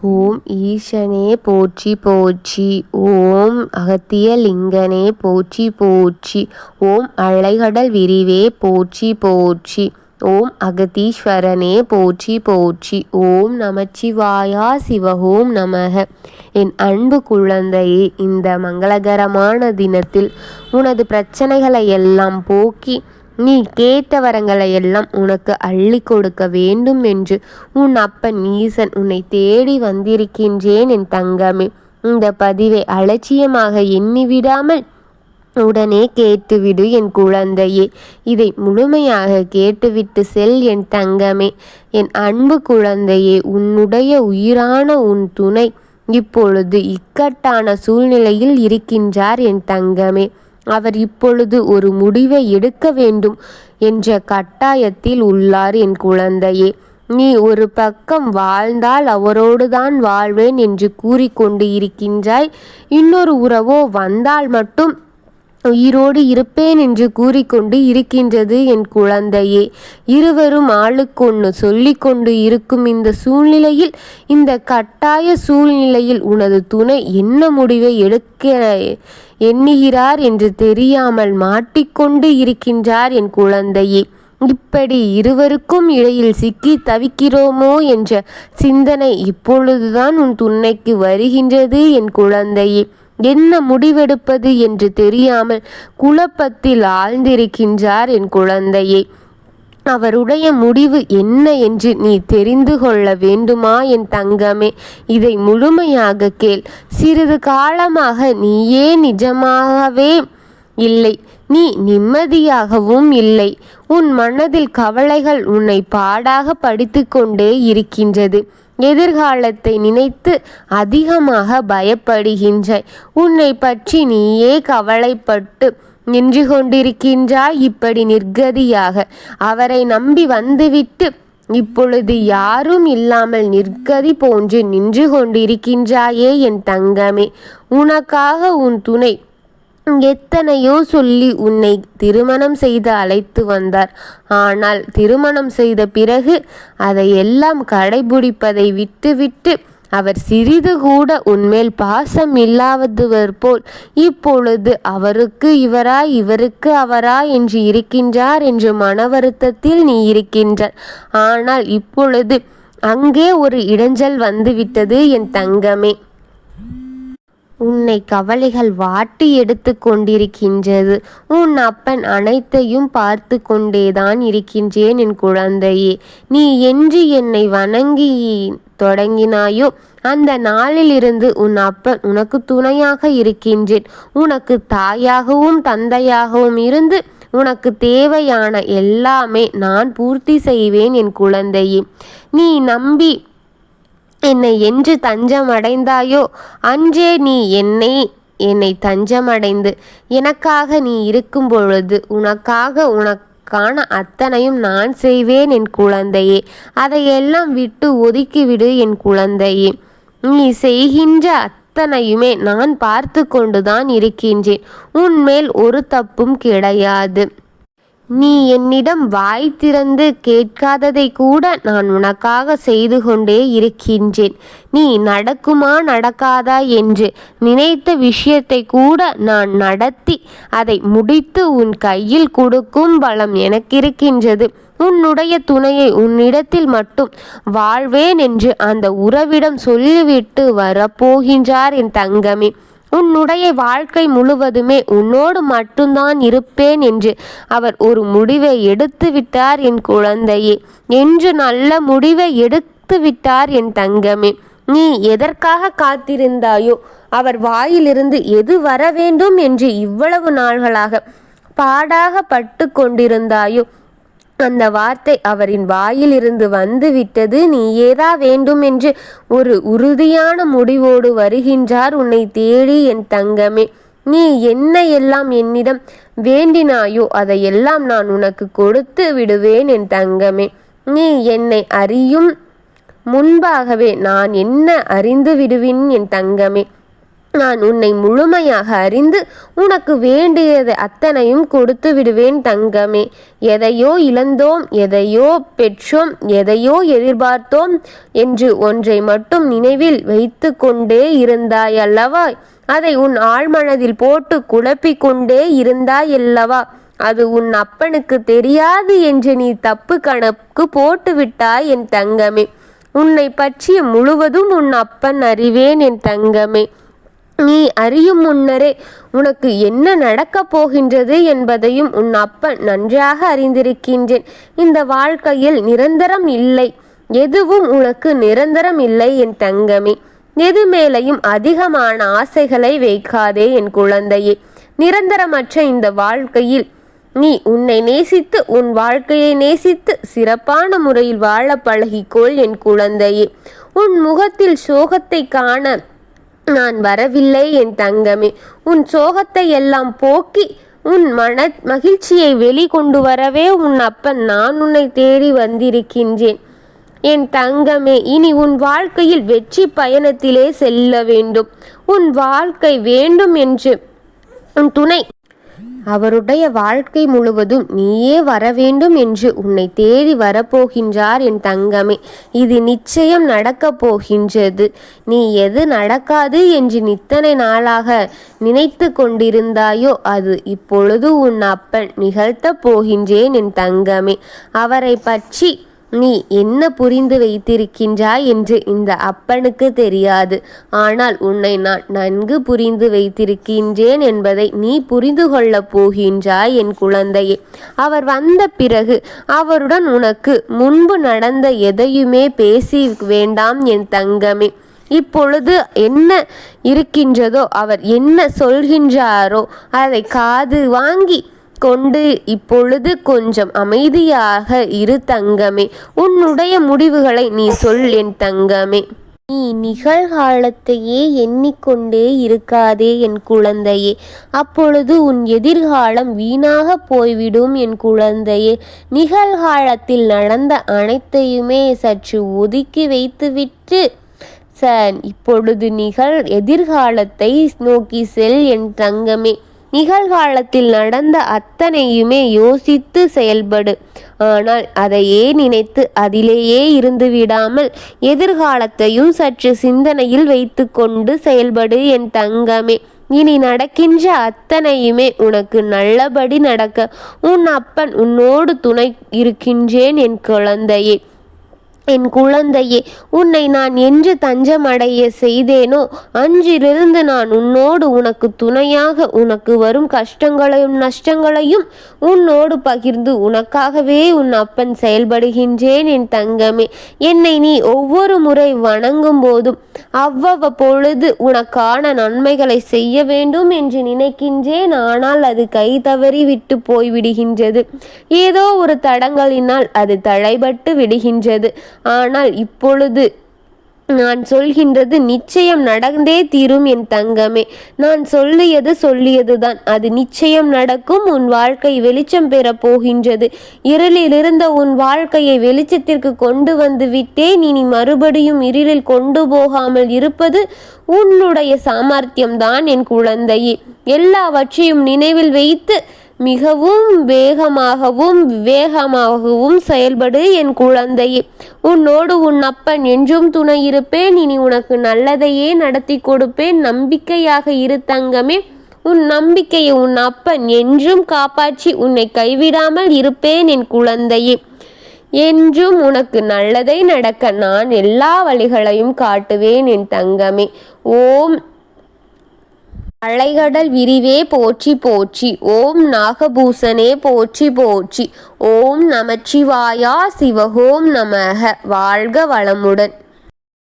ஓம் ஈசனே போற்றி போற்றி ஓம் அகத்திய லிங்கனே போற்றி போற்றி ஓம் அலைகடல் விரிவே போற்றி போற்றி ஓம் அகதீஸ்வரனே போற்றி போற்றி ஓம் நமச்சிவாயா சிவஹோம் நமக. என் அன்பு குழந்தையே இந்த மங்களகரமான தினத்தில் உனது பிரச்சனைகளை எல்லாம் போக்கி நீ கேட்ட வரங்களை எல்லாம் உனக்கு அள்ளி கொடுக்க வேண்டும் என்று உன் அப்பன் ஈசன் உன்னை தேடி வந்திருக்கின்றேன் என் தங்கமே. இந்த பதிவை அலட்சியமாக எண்ணிவிடாமல் உடனே கேட்டுவிடு என் குழந்தையே. இதை முழுமையாக கேட்டுவிட்டு செல் என் தங்கமே. என் அன்பு குழந்தையே உன்னுடைய உயிரான உன் துணை இப்பொழுது இக்கட்டான சூழ்நிலையில் இருக்கின்றார் என் தங்கமே. அவர் இப்பொழுது ஒரு முடிவை எடுக்க வேண்டும் என்ற கட்டாயத்தில் உள்ளார் என் குழந்தையே. நீ ஒரு பக்கம் வாழ்ந்தால் அவரோடுதான் வாழ்வேன் என்று கூறிக்கொண்டு இருக்கின்றாய். இன்னொரு உறவோ வந்தால் மட்டும் உயிரோடு இருப்பேன் என்று கூறிக்கொண்டு இருக்கின்றது என் குழந்தையே. இருவரும் ஆளுக்கொன்று சொல்லிக்கொண்டு இருக்கும் இந்த சூழ்நிலையில் இந்த கட்டாய சூழ்நிலையில் உனது துணை என்ன முடிவை எடுக்க எண்ணுகிறார் என்று தெரியாமல் மாட்டிக்கொண்டு இருக்கின்றார் என் குழந்தையே. இப்படி இருவருக்கும் இடையில் சிக்கி தவிக்கிறோமோ என்ற சிந்தனை இப்பொழுதுதான் உன் துணைக்கு வருகின்றது என் குழந்தையே. என்ன முடிவெடுப்பது என்று தெரியாமல் குழப்பத்தில் ஆழ்ந்திருக்கின்றார் என் குழந்தையே. அவருடைய முடிவு என்ன என்று நீ தெரிந்து கொள்ள வேண்டுமா என் தங்கமே? இதை முழுமையாக கேள். சிறிது காலமாக நீயே நிஜமாகவே இல்லை. நீ நிம்மதியாகவும் இல்லை. உன் மனதில் கவலைகள் உன்னை பாடாக படித்து கொண்டே இருக்கின்றது. எதிர்காலத்தை நினைத்து அதிகமாக பயப்படுகின்றாய் உன்னை பற்றி நீயே கவலைப்பட்டு நின்று கொண்டிருக்கின்றாய் இப்படி நிர்கதியாக. அவரை நம்பி வந்துவிட்டு இப்பொழுது யாரும் இல்லாமல் நிர்கதி போன்று நின்று கொண்டிருக்கின்றாயே என் தங்கமே. உனக்காக உன் துணை எத்தனையோ சொல்லி உன்னை திருமணம் செய்து அழைத்து வந்தார். ஆனால் திருமணம் செய்த பிறகு அதையெல்லாம் கடைபிடிப்பதை விட்டுவிட்டு அவர் சிறிது கூட உன்மேல் பாசம் இல்லாதவர் போல் இப்பொழுது அவருக்கு இவரா இவருக்கு அவரா என்று இருக்கின்றார் என்று மன வருத்தத்தில் நீ இருக்கின்றார் ஆனால் இப்பொழுது அங்கே ஒரு இடைஞ்சல் வந்துவிட்டது என் தங்கமே. உன்னை கவலைகள் வாட்டி எடுத்து கொண்டிருக்கின்றது. உன் அப்பன் அனைத்தையும் பார்த்து கொண்டேதான் இருக்கின்றேன் என் குழந்தையே. நீ என்று என்னை வணங்கி தொடங்கினாயோ அந்த நாளிலிருந்து உன் அப்பன் உனக்கு துணையாக இருக்கின்றேன். உனக்கு தாயாகவும் தந்தையாகவும் இருந்து உனக்கு தேவையான எல்லாமே நான் பூர்த்தி செய்வேன் என் குழந்தையே. நீ நம்பி என்னை என்று தஞ்சமடைந்தாயோ? அன்றே நீ என்னை என்னை தஞ்சமடைந்து எனக்காக நீ இருக்கும் பொழுது உனக்காக உனக்கான அத்தனையும் நான் செய்வேன் என் குழந்தையே. அதையெல்லாம் விட்டு ஒதுக்கிவிடு என் குழந்தையே. நீ செய்கின்ற அத்தனையுமே நான் பார்த்து கொண்டுதான் இருக்கின்றேன். உன்மேல் ஒரு தப்பும் கிடையாது. நீ என்னிடம் வாய் திறந்து கேட்காததை கூட நான் உனக்காக செய்து கொண்டே இருக்கின்றேன். நீ நடக்குமா நடக்காதா என்று நினைத்த விஷயத்தை கூட நான் நடத்தி அதை முடித்து உன் கையில் கொடுக்கும் பலம் எனக்கிருக்கின்றது. உன்னுடைய துணையை உன்னிடத்தில் மட்டும் வாழ்வேன் என்று அந்த உறவிடம் சொல்லிவிட்டு வரப்போகின்றார் என் தங்கமே. உன்னுடைய வாழ்க்கை முழுவதுமே உன்னோடு மட்டும்தான் இருப்பேன் என்று அவர் ஒரு முடிவை எடுத்து விட்டார் என் குழந்தையே. என்று நல்ல முடிவை எடுத்து விட்டார் என் தங்கமே. நீ எதற்காக காத்திருந்தாயோ அவர் வாயிலிருந்து எது வர வேண்டும் என்று இவ்வளவு நாள்களாக பாடாக பட்டு கொண்டிருந்தாயோ. அந்த வார்த்தை அவரின் வாயிலிருந்து வந்து விட்டது நீ ஏதா வேண்டும் என்று ஒரு உறுதியான முடிவோடு வருகின்றார். உன்னை தேடி என் தங்கமே நீ என்ன எல்லாம் என்னிடம் வேண்டினாயோ அதையெல்லாம் நான் உனக்கு கொடுத்து விடுவேன் என் தங்கமே. நீ என்னை அறியும் முன்பாகவே நான் என்ன அறிந்து விடுவேன் என் தங்கமே. நான் உன்னை முழுமையாக அறிந்து உனக்கு வேண்டியது அத்தனையும் கொடுத்து விடுவேன் தங்கமே. எதையோ இழந்தோம் எதையோ பெற்றோம் எதையோ எதிர்பார்த்தோம் என்று ஒன்றை மட்டும் நினைவில் வைத்து கொண்டே இருந்தாய் அல்லவா அதை உன் ஆழ்மனதில் போட்டு குழப்பிக் கொண்டே இருந்தாயல்லவா? அது உன் அப்பனுக்கு தெரியாது என்று நீ தப்பு கணக்கு போட்டு விட்டாய் என் தங்கமே. உன்னை பற்றி முழுவதும் உன் அப்பன் அறிவேன் என் தங்கமே. நீ அறியும் முன்னரே உனக்கு என்ன நடக்கப் போகின்றது என்பதையும் உன் அப்பன் நன்றாக அறிந்திருக்கின்றேன். இந்த வாழ்க்கையில் நிரந்தரம் இல்லை. எதுவும் உனக்கு நிரந்தரம் இல்லை என் தங்கமே. எது மேலையும் அதிகமான ஆசைகளை வைக்காதே என் குழந்தையே. நிரந்தரமற்ற இந்த வாழ்க்கையில் நீ உன்னை நேசித்து உன் வாழ்க்கையை நேசித்து சிறப்பான முறையில் வாழ பழகிக்கொள் என் குழந்தையே. உன் முகத்தில் சோகத்தை காண நான் வரவில்லை என் தங்கமே. உன் சோகத்தை எல்லாம் போக்கி உன் மன மகிழ்ச்சியை வெளிக்கொண்டு வரவே உன் அப்பன் நான் உன்னை தேடி வந்திருக்கின்றேன். என் தங்கமே இனி உன் வாழ்க்கையில் வெற்றி பயணத்திலே செல்ல வேண்டும். உன் வாழ்க்கை வேண்டும் என்று உன் துணை அவருடைய வாழ்க்கை முழுவதும் நீயே வர வேண்டும் என்று உன்னை தேடி வரப்போகின்றார் என் தங்கமே. இது நிச்சயம் நடக்கப் போகின்றது. நீ எது நடக்காது என்று நித்தனை நாளாக நினைத்து கொண்டிருந்தாயோ அது இப்பொழுது உன் அப்பன் நிகழ்த்தப் போகின்றேன் என் தங்கமே. அவரை பற்றி நீ என்ன புரிந்து வைத்திருக்கின்றாய் என்று இந்த அப்பனுக்கு தெரியாது. ஆனால் உன்னை நான் நன்கு புரிந்து வைத்திருக்கின்றேன் என்பதை நீ புரிந்து கொள்ளப் போகின்றாய் என் குழந்தையே. அவர் வந்த பிறகு அவருடன் உனக்கு முன்பு நடந்த எதையுமே பேசி வேண்டாம் என் தங்கமே. இப்பொழுது என்ன இருக்கின்றதோ அவர் என்ன சொல்கின்றாரோ அதை காது வாங்கி கொண்டு இப்பொழுது கொஞ்சம் அமைதியாக இரு தங்கமே. உன்னுடைய முடிவுகளை நீ சொல் என் தங்கமே. நீ நிகழ்காலத்தையே எண்ணிக்கொண்டே இருக்காதே என் குழந்தையே. அப்பொழுது உன் எதிர்காலம் வீணாக போய்விடும் என் குழந்தையே. நிகழ்காலத்தில் நடந்த அனைத்தையுமே சற்று ஒதுக்கி வைத்துவிட்டு சன் இப்பொழுது நிகழ் எதிர்காலத்தை நோக்கி செல் என் தங்கமே. நிகழ்காலத்தில் நடந்த அத்தனையுமே யோசித்து செயல்படு. ஆனால் அதையே நினைத்து அதிலேயே இருந்து விடாமல் எதிர்காலத்தையும் சற்று சிந்தனையில் வைத்து கொண்டு செயல்படு என் தங்கமே. இனி நடக்கின்ற அத்தனையுமே உனக்கு நல்லபடி நடக்க. உன் அப்பன் உன்னோடு துணை இருக்கின்றேன் என் குழந்தையே. என் குழந்தையே உன்னை நான் என்று தஞ்சமடைய செய்தேனோ அன்றிலிருந்து நான் உன்னோடு உனக்கு துணையாக உனக்கு வரும் கஷ்டங்களையும் நஷ்டங்களையும் உன்னோடு பகிர்ந்து உனக்காகவே உன் அப்பன் செயல்படுகின்றேன் என் தங்கமே. என்னை நீ ஒவ்வொரு முறை வணங்கும் போதும் அவ்வப்பொழுது உனக்கான நன்மைகளை செய்ய வேண்டும் என்று நினைக்கின்றேன். ஆனால் அது கை தவறி விட்டு போய்விடுகின்றது. ஏதோ ஒரு தடங்களினால் அது தழைபட்டு விடுகின்றது. ஆனால் இப்பொழுது நான் சொல்கின்றது நிச்சயம் நடந்தே தீரும் என் தங்கமே. நான் சொல்லியது சொல்லியதுதான். அது நிச்சயம் நடக்கும். உன் வாழ்க்கை வெளிச்சம் பெற போகின்றது. இருளில் இருந்த உன் வாழ்க்கையை வெளிச்சத்திற்கு கொண்டு வந்து விட்டேன். இனி மறுபடியும் இருளில் கொண்டு போகாமல் இருப்பது உன்னுடைய சாமர்த்தியம்தான் என் குழந்தையே. எல்லாவற்றையும் நினைவில் வைத்து மிகவும் வேகமாகவும் விவேகமாகவும் செயல்படு என் குழந்தையே. உன்னோடு உன் அப்பன் என்றும் துணை இருப்பேன். இனி உனக்கு நல்லதையே நடத்தி கொடுப்பேன். நம்பிக்கையாக இரு தங்கமே. உன் நம்பிக்கையை உன் அப்பன் என்றும் காப்பாற்றி உன்னை கைவிடாமல் இருப்பேன் என் குழந்தையே. என்றும் உனக்கு நல்லதை நடக்க நான் எல்லா வழிகளையும் காட்டுவேன் என் தங்கமே. ஓம் அலைகடல் விரிவே போற்றி போற்றி ஓம் நாகபூசனே போற்றி போற்றி ஓம் நமச்சிவாயா சிவகோம் நமக வாழ்க வளமுடன்.